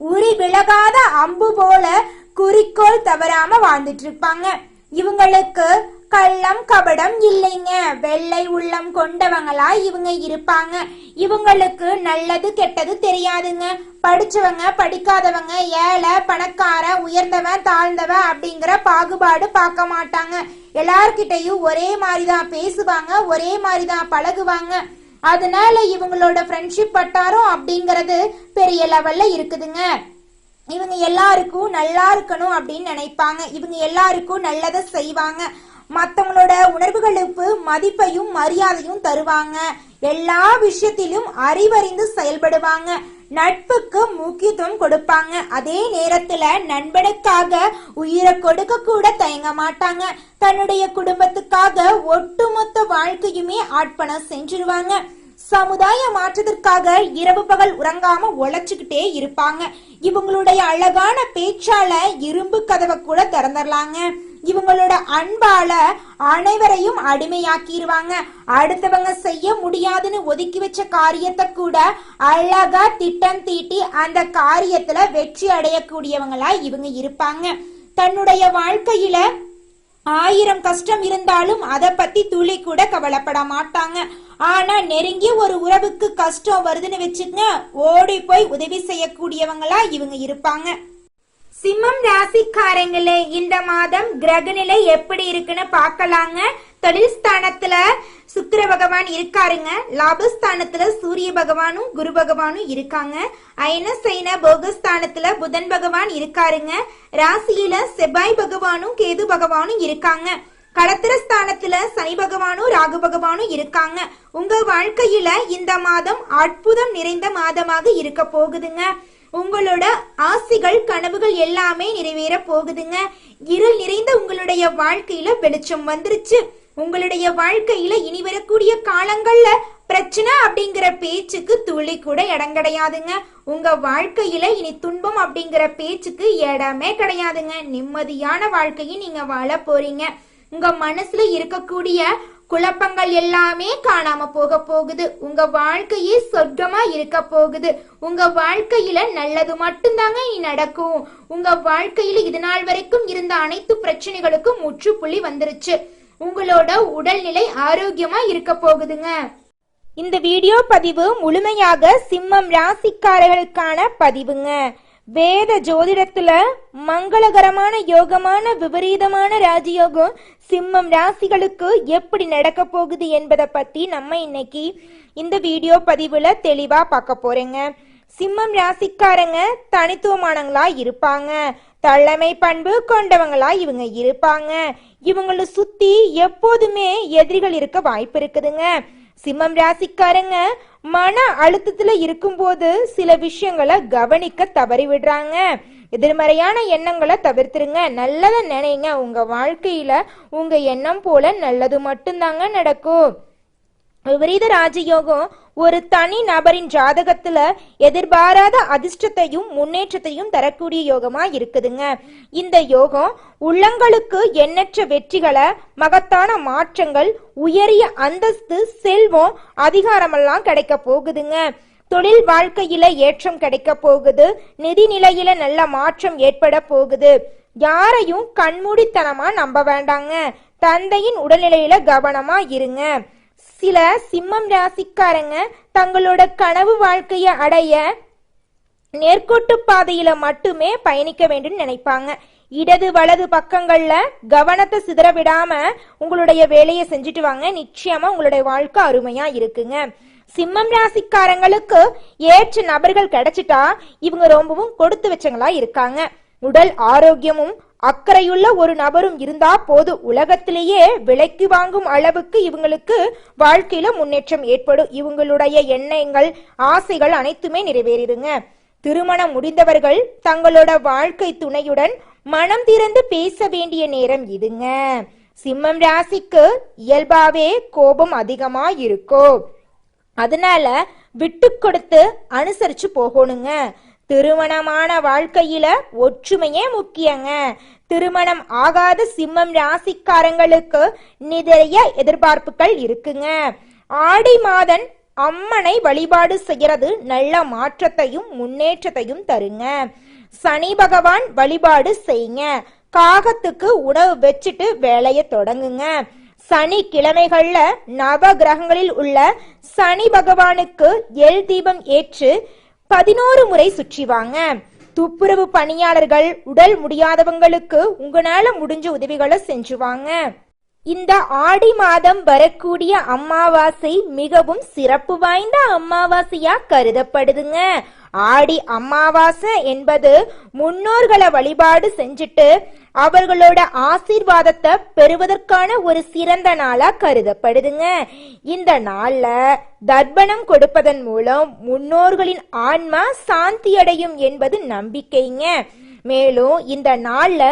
உரி விலகாத அம்பு போல குறிக்கோள் தவறாம வாழ்ந்துட்டு இருப்பாங்க இவங்களுக்கு கள்ளம் கபடம் இல்லைங்க. வெள்ளை உள்ளம் கொண்டவங்களா இவங்க இருப்பாங்க. இவங்களுக்கு நல்லது கெட்டது தெரியாதுங்க. படிச்சவங்க படிக்காதவங்க ஏழை பணக்கார உயர்ந்தவன் தாழ்ந்தவன் அப்படிங்கிற பாகுபாடு பார்க்க மாட்டாங்க. எல்லார்கிட்டையும் ஒரே மாதிரி தான் பேசுவாங்க ஒரே மாதிரி தான் பழகுவாங்க. அதனால இவங்களோட ஃப்ரெண்ட்ஷிப் வட்டாரம் அப்படிங்கறது பெரிய லெவல்ல இருக்குதுங்க. இவங்க எல்லாருக்கும் நல்லா இருக்கணும் அப்படின்னு நினைப்பாங்க. இவங்க எல்லாருக்கும் நல்லதை செய்வாங்க. மற்றவங்களோட உணர்வுகளுக்கு மதிப்பையும் மரியாதையும் தருவாங்க. எல்லா விஷயத்திலும் அறிவறிந்து செயல்படுவாங்க. நட்புக்கு முக்கியத்துவம் கொடுப்பாங்க. அதே நேரத்துல நண்பனுக்காக உயிரை கொடுக்க கூட தயங்க மாட்டாங்க. தன்னுடைய குடும்பத்துக்காக ஒட்டுமொத்த வாழ்க்கையுமே ஆட்பணம் செஞ்சிருவாங்க. சமுதாய மாற்றத்திற்காக இரவு பகல் உறங்காம உழைச்சுக்கிட்டே இருப்பாங்க. இவங்களுடைய அழகான பேச்சால இரும்பு கதவை கூட திறந்துடலாங்க. இவங்களோட அன்பால அனைவரையும் அடிமையாக்கிடுவாங்க அடுத்தவங்க செய்ய முடியாதுன்னு ஒதுக்கி வச்ச காரியத்தை கூட அழகா திட்டம் தீட்டி அந்த காரியத்துல வெற்றி அடையக்கூடியவங்களா இவங்க இருப்பாங்க. தன்னுடைய வாழ்க்கையில ஆயிரம் கஷ்டம் இருந்தாலும் அதை பத்தி துளி கூட கவலைப்பட மாட்டாங்க. ஆனா நெருங்கிய ஒரு உறவுக்கு கஷ்டம் வருதுன்னு வச்சுக்க ஓடி போய் உதவி செய்யக்கூடியவங்களா இவங்க இருப்பாங்க. சிம்மம் ராசிக்காரங்களே இந்த மாதம் கிரகநிலை எப்படி இருக்குன்னு பார்க்கலாங்க. தொழில் ஸ்தானத்துல சுக்கிர பகவான் இருக்காருங்க. லாபஸ்தானத்துல சூரிய பகவானும் குரு பகவானும் இருக்காங்க. அயன சைன போகஸ்தானத்துல புதன் பகவான் இருக்காருங்க. ராசியில செவ்வாய் பகவானும் கேது பகவானும் இருக்காங்க. கடத்திரஸ்தானத்துல சனி பகவானும் ராகு பகவானும் இருக்காங்க. உங்க வாழ்க்கையில இந்த மாதம் அற்புதம் நிறைந்த மாதமாக இருக்க போகுதுங்க. உங்களோட ஆசைகள் கனவுகள் எல்லாமே நிறைவேற போகுதுங்க. இருள் நிறைந்த உங்களுடைய வாழ்க்கையில வெளிச்சம் வந்துருச்சு. உங்களுடைய வாழ்க்கையில இனி வரக்கூடிய காலங்கள்ல பிரச்சனை அப்படிங்கிற பேச்சுக்கு துளி கூட இடம் கிடையாதுங்க. உங்க வாழ்க்கையில இனி துன்பம் அப்படிங்கிற பேச்சுக்கு இடமே கிடையாதுங்க. நிம்மதியான வாழ்க்கையை நீங்க வாழ போறீங்க. உங்க மனசுல இருக்கக்கூடிய குழப்பங்கள் எல்லாமே காணாம போக போகுது. உங்க வாழ்க்கையே சொர்க்கமா இருக்க போகுது. உங்க வாழ்க்கையில நல்லது மட்டும்தாங்க இனி நடக்கும். உங்க வாழ்க்கையில இது நாள் வரைக்கும் இருந்த அனைத்து பிரச்சனைகளுக்கும் முற்றுப்புள்ளி வந்துருச்சு. உங்களோட உடல்நிலை ஆரோக்கியமா இருக்க போகுதுங்க. இந்த வீடியோ பதிவு முழுமையாக சிம்மம் ராசிக்காரர்களுக்கான பதிவுங்க. வேத ஜோதிடத்துல மங்களகரமான யோகமான விபரீதமான ராஜயோகம் சிம்மம் ராசிகளுக்கு எப்படி நடக்க போகுது என்பதை பத்தி நம்ம இன்னைக்கு இந்த வீடியோ பதிவுல தெளிவா பார்க்க போறேங்க. சிம்மம் ராசிக்காரங்க தனித்துவமானங்களா இருப்பாங்க. தலைமை பண்பு கொண்டவங்களா இவங்க இருப்பாங்க. இவங்களை சுத்தி எப்போதுமே எதிரிகள் இருக்க வாய்ப்பு இருக்குதுங்க. சிம்மம் ராசிக்காரங்க மன அழுத்தத்துல இருக்கும்போது சில விஷயங்களை கவனிக்க தவறி விடுறாங்க எதிர்மறையான எண்ணங்களை தவிர்த்துருங்க. நல்லதை நினைங்க. உங்க வாழ்க்கையில உங்க எண்ணம் போல நல்லது மட்டும்தாங்க நடக்கும். விபரீத ராஜயோகம் ஒரு தனி நபரின் ஜாதகத்துல எதிர்பாராத அதிர்ஷ்டத்தையும் முன்னேற்றத்தையும் தரக்கூடிய யோகமா இருக்குதுங்க. இந்த யோகம் உள்ளங்களுக்கு எண்ணற்ற வெற்றிகளை மகத்தான மாற்றங்கள் உயரிய அந்தஸ்து செல்வம் அதிகாரமெல்லாம் கிடைக்க போகுதுங்க. தொழில் வாழ்க்கையில ஏற்றம் கிடைக்க போகுது. நிதி நிலையில நல்ல மாற்றம் ஏற்பட போகுது. யாரையும் கண்மூடித்தனமா நம்ப வேண்டாங்க. தந்தையின் உடல்நிலையில கவனமா இருங்க. சில சிம்மம் ராசிக்காரங்க தங்களோட கனவு வாழ்க்கையை அடைய நேர்கோட்டு பாதையில மட்டுமே பயணிக்க வேண்டும் நினைப்பாங்க. இடது வலது பக்கங்கள்ல கவனத்தை சிதற விடாம உங்களுடைய வேலையை செஞ்சுட்டு வாங்க. நிச்சயமா உங்களுடைய வாழ்க்கை அருமையா இருக்குங்க. சிம்மம் ராசிக்காரங்களுக்கு ஏற்ற நபர்கள் கிடைச்சிட்டா இவங்க ரொம்பவும் கொடுத்து வச்சவங்களா இருக்காங்க. உடல் ஆரோக்கியமும் அக்கறையுள்ள ஒரு நபரும் இருந்தா போது உலகத்திலேயே விலைக்கு வாங்கும் அளவுக்கு இவங்களுக்கு வாழ்க்கையில முன்னேற்றம் ஏற்படும். இவங்களுடைய எண்ணங்கள் ஆசைகள் அனைத்துமே நிறைவேறிடுங்க. திருமணம் முடிந்தவர்கள் தங்களோட வாழ்க்கை துணையுடன் மனம் திறந்து பேச வேண்டிய நேரம் இதுங்க. சிம்மம் ராசிக்கு இயல்பாவே கோபம் அதிகமா இருக்கும். அதனால விட்டு கொடுத்து அனுசரிச்சு போகணுங்க. திருமணமான வாழ்க்கையில ஒற்றுமையே முக்கியங்க. திருமணம் ஆகாத சிம்மம் ராசிக்காரங்களுக்கு நிறைய எதிர்பார்ப்புகள் இருக்குங்க. ஆடி மாதன் அம்மனை வழிபாடு செய்யறது நல்ல மாற்றத்தையும் முன்னேற்றத்தையும் தருங்க. சனி பகவான் வழிபாடு செய்யுங்க. காகத்துக்கு உணவு வச்சுட்டு வேலையை தொடங்குங்க. சனிக்கிழமைகள்ல நவ கிரகங்களில் உள்ள சனி பகவானுக்கு எல் தீபம் ஏற்று பதினோரு முறை சுற்றி வாங்க. துப்புரவு பணியாளர்கள் உடல் முடியாதவங்களுக்கு உங்களால முடிஞ்ச உதவிகளை செஞ்சுவாங்க. இந்த ஆடி மாதம் வரக்கூடிய அமாவாசை மிகவும் சிறப்பு வாய்ந்த அமாவாசையா கருதப்படுதுங்க. ஆடி அமாவாசை என்பது முன்னோர்களை வழிபாடு செஞ்சுட்டு அவர்களோட ஆசீர்வாதத்தை பெறுவதற்கான ஒரு சிறந்த நாளா கருதப்படுதுங்க. இந்த நாள்ல தர்ப்பணம் கொடுப்பதன் மூலம் முன்னோர்களின் ஆன்மா சாந்தி அடையும் என்பது நம்பிக்கைங்க. மேலும் இந்த நாள்ல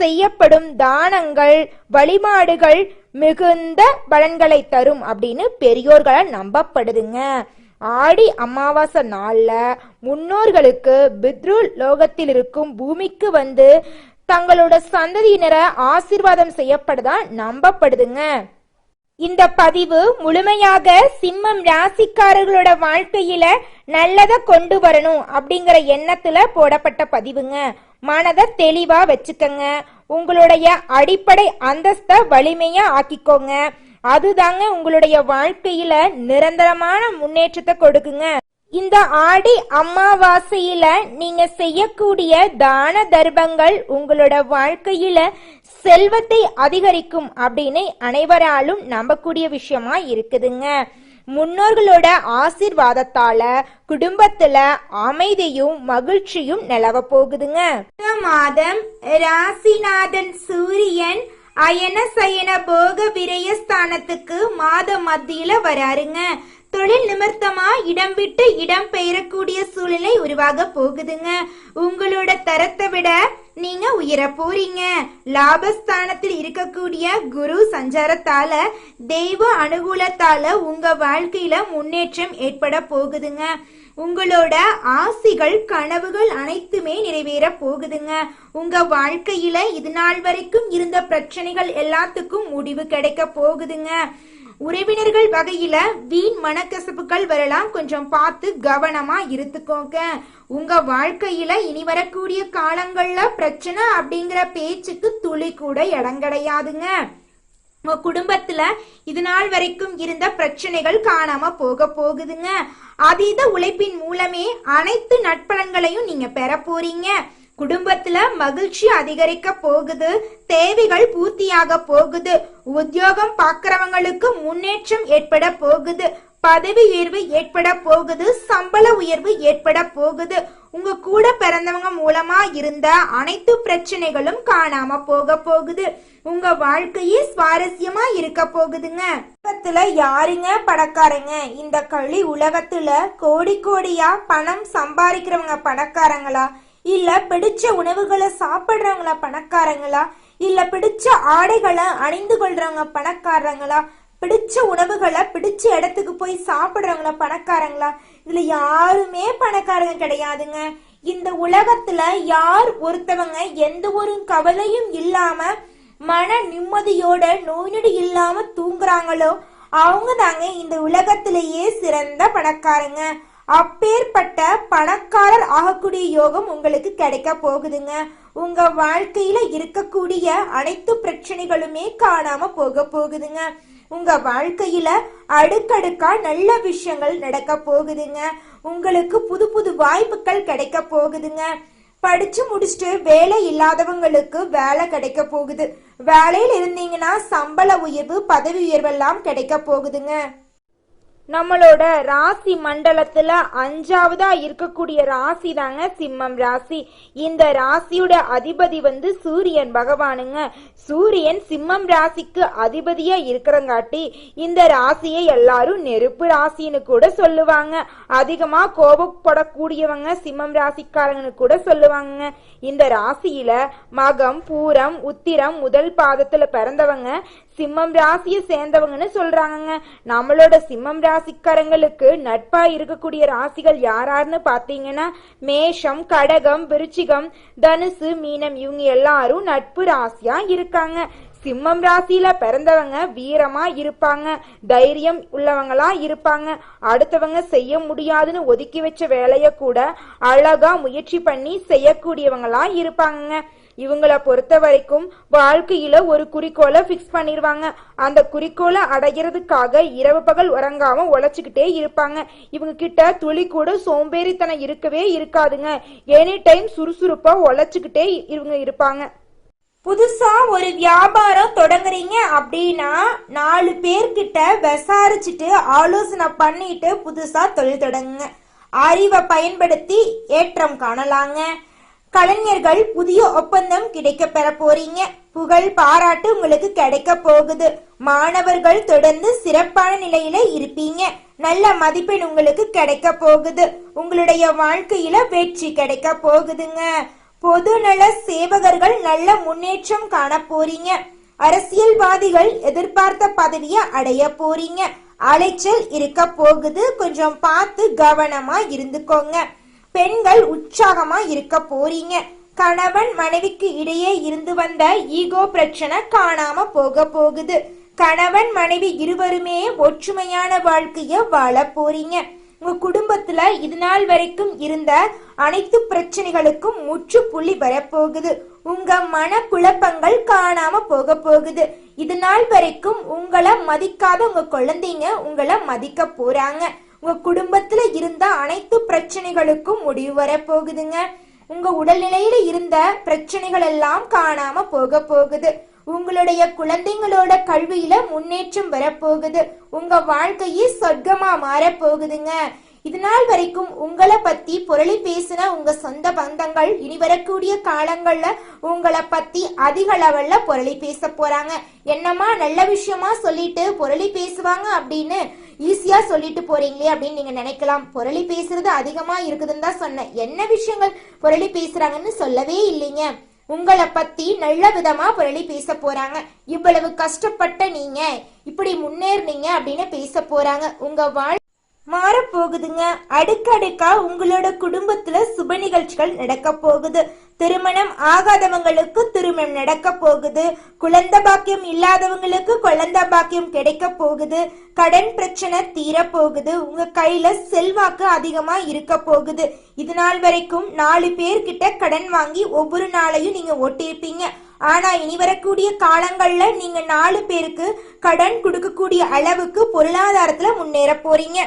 செய்யப்படும் தானங்கள் வழிபாடுகள் மிகுந்த பலன்களை தரும் அப்படின்னு பெரியோர்களால் நம்பப்படுதுங்க. ஆடி அமாவாசை நாளில் முன்னோர்களுக்கு பித்ரு லோகத்தில் இருக்கும் பூமிக்கு வந்து தங்களோட சந்ததியினரை ஆசீர்வாதம் செய்யப்படுதா நம்பப்படுதுங்க. இந்த பதிவு முழுமையாக சிம்மம் ராசிக்காரர்களோட வாழ்க்கையில நல்லதை கொண்டு வரணும் அப்படிங்கிற எண்ணத்துல போடப்பட்ட பதிவுங்க. மனதை தெளிவா வச்சுக்கங்க. உங்களுடைய அடிப்படை அந்தஸ்த வலிமையா ஆக்கிக்கோங்க. அதுதாங்க உங்களுடைய வாழ்க்கையில நிரந்தரமான முன்னேற்றத்தை கொடுக்குங்க. இந்த ஆடி அமாவாசையில நீங்க செய்யக்கூடிய தான தர்மங்கள் உங்களோட வாழ்க்கையில செல்வத்தை அதிகரிக்கும் அப்படின்னு அனைவராலும் நம்பக்கூடிய விஷயமா இருக்குதுங்க. முன்னோர்களோட ஆசிர்வாதத்தால குடும்பத்துல அமைதியும் மகிழ்ச்சியும் நிலவ போகுதுங்க. மாதம் ராசிநாதன் சூரியன் அயன சயன போக விரயஸ்தானத்துக்கு மாத மத்தியில வராருங்க. தொழில் நிமித்தமா இடம் விட்டு இடம் பெயரக்கூடிய சூழ்நிலை உருவாக போகுதுங்க. உங்களோட தரத்தை விட நீங்க உயர போறீங்க. லாபஸ்தானத்தில் இருக்கக்கூடிய குரு சஞ்சாரத்தால தெய்வ அனுகூலத்தால உங்க வாழ்க்கையில முன்னேற்றம் ஏற்பட போகுதுங்க. உங்களோட ஆசிகள் கனவுகள் அனைத்துமே நிறைவேற போகுதுங்க. உங்க வாழ்க்கையில இது நாள் வரைக்கும் இருந்த பிரச்சனைகள் எல்லாத்துக்கும் முடிவு கிடைக்க போகுதுங்க. உறவினர்கள் வகையில வீண் மனக்கசப்புகள் வரலாம். கொஞ்சம் பார்த்து கவனமா இருத்துக்கோங்க. உங்க வாழ்க்கையில இனி வரக்கூடிய காலங்கள்ல பிரச்சனை அப்படிங்கிற பேச்சுக்கு துளி கூட இடம் கிடையாதுங்க. உங்க குடும்பத்துல இது நாள் வரைக்கும் இருந்த பிரச்சனைகள் காணாம போக போகுதுங்க. அதீத உழைப்பின் மூலமே அனைத்து நட்பலன்களையும் நீங்க பெற போறீங்க. குடும்பத்துல மகிழ்ச்சி அதிகரிக்க போகுது தேவைகள் பூர்த்தியாக போகுது உத்தியோகம் பார்க்கிறவங்களுக்கு முன்னேற்றம் ஏற்பட போகுது பதவி உயர்வு ஏற்பட போகுது சம்பள உயர்வு ஏற்பட போகுது. உங்க கூட பிறந்தவங்க மூலமா இருந்த அனைத்து பிரச்சனைகளும் காணாம போக போகுது. உங்க வாழ்க்கையே சுவாரஸ்யமா இருக்க போகுதுங்க. உலகத்துல யாருங்க பணக்காரங்க? இந்த களி உலகத்துல கோடி கோடியா பணம் சம்பாதிக்கிறவங்க பணக்காரங்களா? இல்ல பிடிச்ச உணவுகளை சாப்பிடுறவங்களா பணக்காரங்களா? இல்ல பிடிச்ச ஆடைகளை அணிந்து கொள்றாங்க பணக்காரங்களா? பிடிச்ச உணவுகளை பிடிச்ச இடத்துக்கு போய் சாப்பிட்றவங்களா பணக்காரங்களா? இதுல யாருமே பணக்காரங்க கிடையாதுங்க. இந்த உலகத்துல யார் ஒருத்தவங்க எந்த ஒரு கவலையும் இல்லாம மன நிம்மதியோட நோய் நொடி இல்லாம தூங்குறாங்களோ அவங்க தாங்க இந்த உலகத்திலேயே சிறந்த பணக்காரங்க. அப்பேற்பட்ட பணக்காரர் ஆகக்கூடிய யோகம் உங்களுக்கு கிடைக்க போகுதுங்க. உங்க வாழ்க்கையில இருக்கக்கூடிய அனைத்து பிரச்சனைகளுமே காணாம போக போகுதுங்க. உங்க வாழ்க்கையில அடுக்கடுக்கா நல்ல விஷயங்கள் நடக்க போகுதுங்க. உங்களுக்கு புது புது வாய்ப்புகள் கிடைக்க போகுதுங்க. படிச்சு முடிச்சுட்டு வேலை இல்லாதவங்களுக்கு வேலை கிடைக்க போகுது. வேலையில் இருந்தீங்கன்னா சம்பள உயர்வு பதவி உயர்வெல்லாம் கிடைக்க போகுதுங்க. நம்மளோட ராசி மண்டலத்துல அஞ்சாவதா இருக்கக்கூடிய ராசி தாங்க சிம்மம் ராசி. இந்த ராசியோட அதிபதி வந்து சூரியன் பகவானுங்க. சூரியன் சிம்மம் ராசிக்கு அதிபதியா இருக்கிறங்காட்டி இந்த ராசியை எல்லாரும் நெருப்பு ராசின்னு கூட சொல்லுவாங்க. அதிகமா கோபப்படக்கூடியவங்க சிம்மம் ராசிக்காரங்கன்னு கூட சொல்லுவாங்க. இந்த ராசியில மகம் பூரம் உத்திரம் முதல் பாதத்துல பிறந்தவங்க. சிம்மம் ராசியை சேர்ந்தவங்கன்னு சொல்றாங்கங்க. நம்மளோட சிம்மம் ராசிக்காரங்களுக்கு நட்பா இருக்கக்கூடிய ராசிகள் யாராருன்னு பாத்தீங்கன்னா மேஷம் கடகம் விருச்சிகம் தனுசு மீனம் இவங்க எல்லாரும் நட்பு ராசியா இருக்காங்க. சிம்மம் ராசியில பிறந்தவங்க வீரமா இருப்பாங்க. தைரியம் உள்ளவங்களா இருப்பாங்க. அடுத்தவங்க செய்ய முடியாதுன்னு ஒதுக்கி வச்ச வேலைய கூட அழகா முயற்சி பண்ணி செய்யக்கூடியவங்களா இருப்பாங்க இவங்களை பொறுத்த வரைக்கும் வாழ்க்கையில ஒரு குறிக்கோளை ஃபிக்ஸ் பண்ணிடுவாங்க அந்த குறிக்கோளை அடைகிறதுக்காக இரவு பகல் உறங்காம உழைச்சுக்கிட்டே இருப்பாங்க. இவங்க கிட்ட துளி கூட சோம்பேறித்தனம் இருக்கவே இருக்காதுங்க. எனி டைம் சுறுசுறுப்பா உழைச்சுக்கிட்டே இவங்க இருப்பாங்க. புதுசா ஒரு வியாபாரம் தொடங்குறீங்க அப்படின்னா நாலு பேர்கிட்ட விசாரிச்சுட்டு ஆலோசனை பண்ணிட்டு புதுசா தொழில் தொடங்குங்க. அறிவை பயன்படுத்தி ஏற்றம் காணலாங்க. கலைஞர்கள் புதிய ஒப்பந்தம் கிடைக்க பெற போறீங்க. புகழ் பாராட்டு உங்களுக்கு கிடைக்க போகுது. மாணவர்கள் தொடர்ந்து சிறப்பான நிலையில இருப்பீங்க. நல்ல மதிப்பெண் உங்களுக்கு கிடைக்க போகுது. உங்களுடைய வாழ்க்கையில வெற்றி கிடைக்க போகுதுங்க. பொதுநல சேவகர்கள் நல்ல முன்னேற்றம் காண போறீங்க. அரசியல்வாதிகள் எதிர்பார்த்த பதவியை அடைய போறீங்க. அலைச்சல் இருக்க போகுது. கொஞ்சம் பார்த்து கவனமா இருந்துக்கோங்க. பெண்கள் உற்சாகமா இருக்க போறீங்க. கணவன் மனைவிக்கு இடையே இருந்து வந்த ஈகோ பிரச்சனை காணாம போக போகுது. கணவன் மனைவி இருவருமே ஒற்றுமையான வாழ்க்கைய வாழ போறீங்க. உங்க குடும்பத்துல இது நாள் வரைக்கும் இருந்த அனைத்து பிரச்சனைகளுக்கும் முற்றுப்புள்ளி வரப்போகுது உங்க மன குழப்பங்கள் காணாம போக போகுது. இது நாள் வரைக்கும் உங்களை மதிக்காத உங்க குழந்தைங்க உங்களை மதிக்க போறாங்க. உங்க குடும்பத்துல இருந்த அனைத்து பிரச்சனைகளுக்கும் முடிவு வர போகுதுங்க உங்க உடல்நிலையில இருந்த பிரச்சனைகள் எல்லாம் காணாம போக போகுது. உங்களுடைய குழந்தைங்களோட கல்வியில முன்னேற்றம் வரப்போகுது. உங்க வாழ்க்கையே சொர்க்கமா மாற போகுதுங்க. இது நாள் வரைக்கும் உங்களை பத்தி புரளி பேசின உங்க சொந்த பந்தங்கள் இனி வரக்கூடிய காலங்கள்ல உங்களை பத்தி அதிக லெவல்ல புரளி பேச போறாங்க. என்னமா நல்ல விஷயமா சொல்லிட்டு புரளி பேசுவாங்க அப்படின்னு ஈஸியா சொல்லிட்டு போறீங்களே அப்படின்னு நீங்க நினைக்கலாம். புரளி பேசுறது அதிகமா இருக்குதுன்னு தான் சொன்னேன். என்ன விஷயங்கள் புரளி பேசுறாங்கன்னு சொல்லவே இல்லைங்க. உங்களை பத்தி நல்ல விதமா புரளி பேச போறாங்க. இவ்வளவு கஷ்டப்பட்ட நீங்க இப்படி முன்னேறினீங்க அப்படின்னு பேச போறாங்க. உங்க வாழ் மாறப்போகுதுங்க. அடுக்கடுக்கா உங்களோட குடும்பத்துல சுப நிகழ்ச்சிகள் நடக்க போகுது. திருமணம் ஆகாதவங்களுக்கு திருமணம் நடக்க போகுது. குழந்தை பாக்கியம் இல்லாதவங்களுக்கு குழந்தை பாக்கியம் கிடைக்க போகுது. கடன் பிரச்சனை தீர போகுது. உங்க கையில செல்வாக்கு அதிகமா இருக்க போகுது. இது நாள் வரைக்கும் நாலு பேர்கிட்ட கடன் வாங்கி ஒவ்வொரு நாளையும் நீங்க ஓட்டியிருப்பீங்க. ஆனா இனி வரக்கூடிய காலங்கள்ல நீங்க நாலு பேருக்கு கடன் கொடுக்கக்கூடிய அளவுக்கு பொருளாதாரத்துல முன்னேற போறீங்க.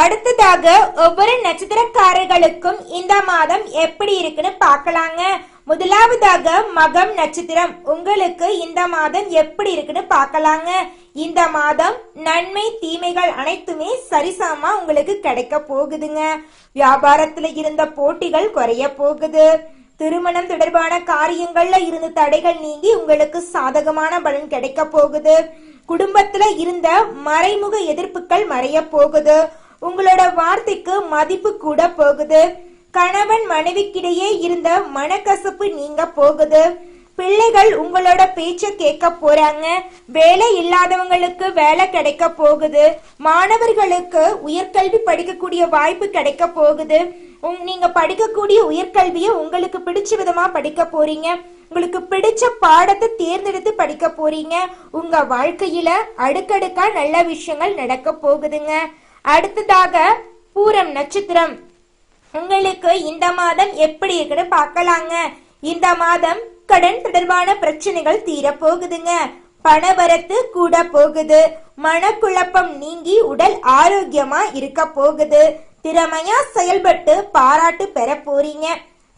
அடுத்ததாக ஒவ்வொரு நட்சத்திரக்காரர்களுக்கும் இந்த மாதம் எப்படி இருக்குன்னு பார்க்கலாங்க. முதலாவதாக மகம் நட்சத்திரம். உங்களுக்கு இந்த மாதம் எப்படி இருக்குன்னு பார்க்கலாங்க. இந்த மாதம் நன்மை தீமைகள் அனைத்துமே சரிசமமா உங்களுக்கு கிடைக்க போகுதுங்க. வியாபாரத்துல இருந்த போட்டிகள் குறைய போகுது. திருமணம் தொடர்பான காரியங்கள்ல இருந்து தடைகள் நீங்கி உங்களுக்கு சாதகமான பலன் கிடைக்க போகுது. குடும்பத்துல இருந்த மறைமுக எதிர்ப்புகள் மறைய போகுது. உங்களோட வார்த்தைக்கு மதிப்பு கூட போகுது. கணவன் மனைவிக்கிடையே இருந்த மனக்கசப்பு நீங்க போகுது. பிள்ளைகள் உங்களோட பேச்ச கேட்க போறாங்க. வேலை இல்லாதவங்களுக்கு வேலை கிடைக்க போகுது. மாணவர்களுக்கு உயர்கல்வி படிக்கக்கூடிய வாய்ப்பு கிடைக்க போகுது. நீங்க படிக்கக்கூடிய உயர்கல்வியை உங்களுக்கு பிடிச்ச விதமா படிக்க போறீங்க. உங்களுக்கு பிடிச்ச பாடத்தை தேர்ந்தெடுத்து படிக்க போறீங்க. உங்க வாழ்க்கையில அடுக்கடுக்கா நல்ல விஷயங்கள் நடக்க போகுதுங்க. அடுத்ததாக பூரம் நட்சத்திரம். உங்களுக்கு இந்த மாதம் எப்படி இருக்குன்னு பார்க்கலாங்க. இந்த மாதம் கடன் தொடர்பான பிரச்சனைகள் தீர போகுதுங்க பணவரத்து கூட போகுது. மனக்குழப்பம் நீங்கி உடல் ஆரோக்கியமா இருக்க போகுது. திறமையா செயல்பட்டு பாராட்டு பெற போறீங்க.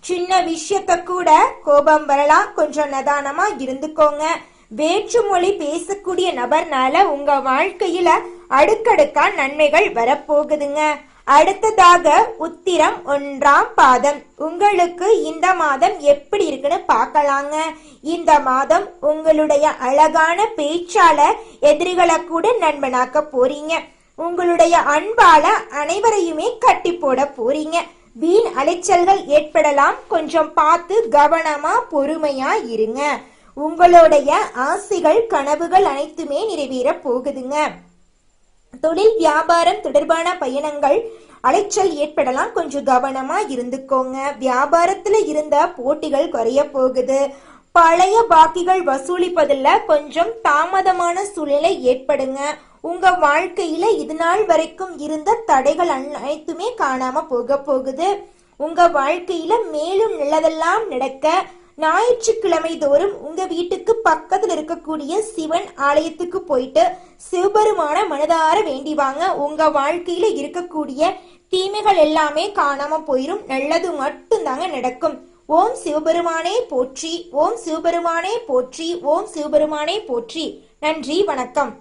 சின்ன விஷயத்த கூட கோபம் வரலாம். கொஞ்சம் நிதானமா இருந்துக்கோங்க. வேற்று மொழி பேசக்கூடிய நபர்னால உங்க வாழ்க்கையில அடுக்கடுக்கா நன்மைகள் வரப்போகுதுங்க. அடுத்ததாக உத்திரம் ஒன்றாம் பாதம். உங்களுக்கு இந்த மாதம் எப்படி இருக்குன்னு பார்க்கலாங்க. இந்த மாதம் உங்களுடைய அழகான பேச்சால எதிரிகளை கூட நண்பனாக்க போறீங்க. உங்களுடைய அன்பால அனைவரையுமே கட்டி போட போறீங்க. வீண் அலைச்சல்கள் ஏற்படலாம். கொஞ்சம் பார்த்து கவனமா பொறுமையா இருங்க. உங்களுடைய ஆசைகள் கனவுகள் அனைத்துமே நிறைவேற போகுதுங்க. தொழில் வியாபாரம் தொடர்பான பயணங்கள் அலைச்சல் ஏற்படலாம். கொஞ்சம் கவனமா இருந்துக்கோங்க. வியாபாரத்துல இருந்த போட்டிகள் குறைய போகுது. பழைய பாக்கிகள் வசூலிப்பதில் கொஞ்சம் தாமதமான சூழ்நிலை ஏற்படுங்க. உங்க வாழ்க்கையில இது நாள் வரைக்கும் இருந்த தடைகள் அனைத்துமே காணாம போக போகுது. உங்க வாழ்க்கையில மேலும் நல்லதெல்லாம் நடக்க ஞாயிற்றுக்கிழமை தோறும் உங்க வீட்டுக்கு பக்கத்துல இருக்கக்கூடிய சிவன் ஆலயத்துக்கு போயிட்டு சிவபெருமான மனதார வேண்டி வாங்க. உங்க வாழ்க்கையில இருக்கக்கூடிய தீமைகள் எல்லாமே காணாம போயிரும். நல்லது மட்டும்தாங்க நடக்கும். ஓம் சிவபெருமானே போற்றி ஓம் சிவபெருமானே போற்றி ஓம் சிவபெருமானே போற்றி. நன்றி வணக்கம்.